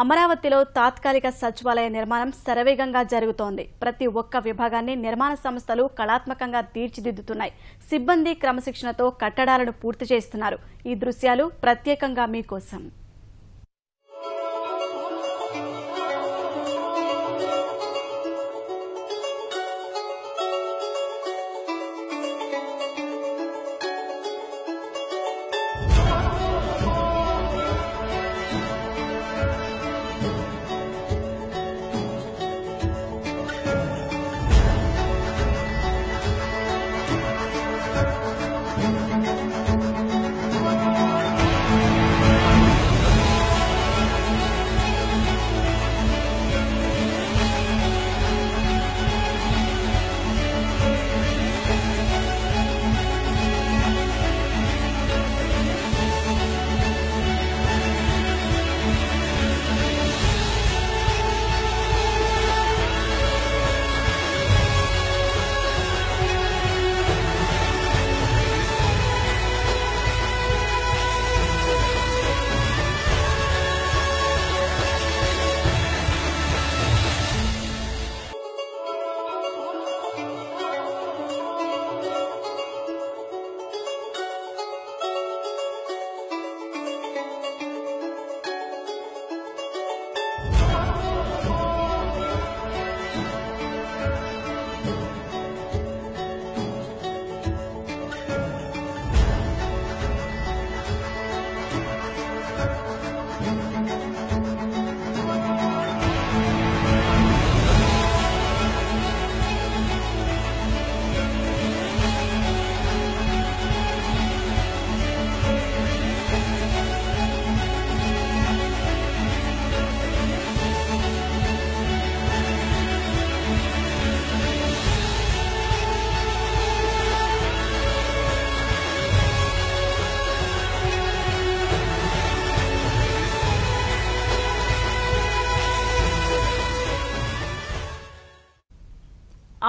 అమరావతిలో తాత్కాలిక సచివాలయ నిర్మాణం శరవేగంగా జరుగుతోంది. ప్రతి ఒక్క విభాగాన్ని నిర్మాణ సంస్థలు కళాత్మకంగా తీర్చిదిద్దుతున్నాయి. సిబ్బంది క్రమశిక్షణతో కట్టడాలను పూర్తి చేస్తున్నారు. ఈ దృశ్యాలు ప్రత్యేకంగా మీకోసం.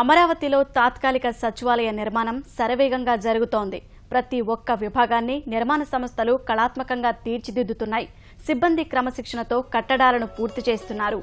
అమరావతిలో తాత్కాలిక సచివాలయ నిర్మాణం శరవేగంగా జరుగుతోంది. ప్రతి ఒక్క విభాగాన్ని నిర్మాణ సంస్థలు కళాత్మకంగా తీర్చిదిద్దుతున్నాయి. సిబ్బంది క్రమశిక్షణతో కట్టడాలను పూర్తి చేస్తున్నారు.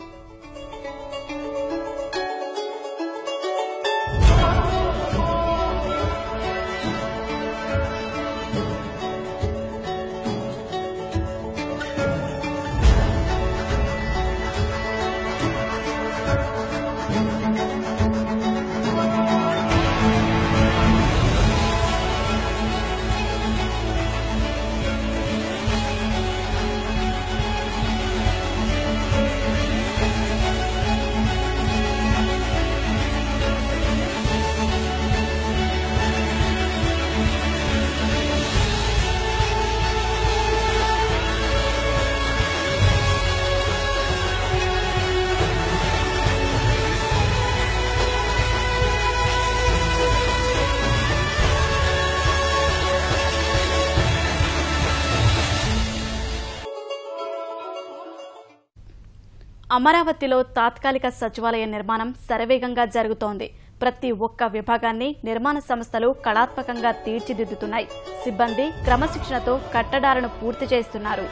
అమరావతిలో తాత్కాలిక సచివాలయ నిర్మాణం శరవేగంగా జరుగుతోంది. ప్రతి ఒక్క విభాగాన్ని నిర్మాణ సంస్థలు కళాత్మకంగా తీర్చిదిద్దుతున్నాయి. సిబ్బంది క్రమశిక్షణతో కట్టడాలను పూర్తి చేస్తున్నారు.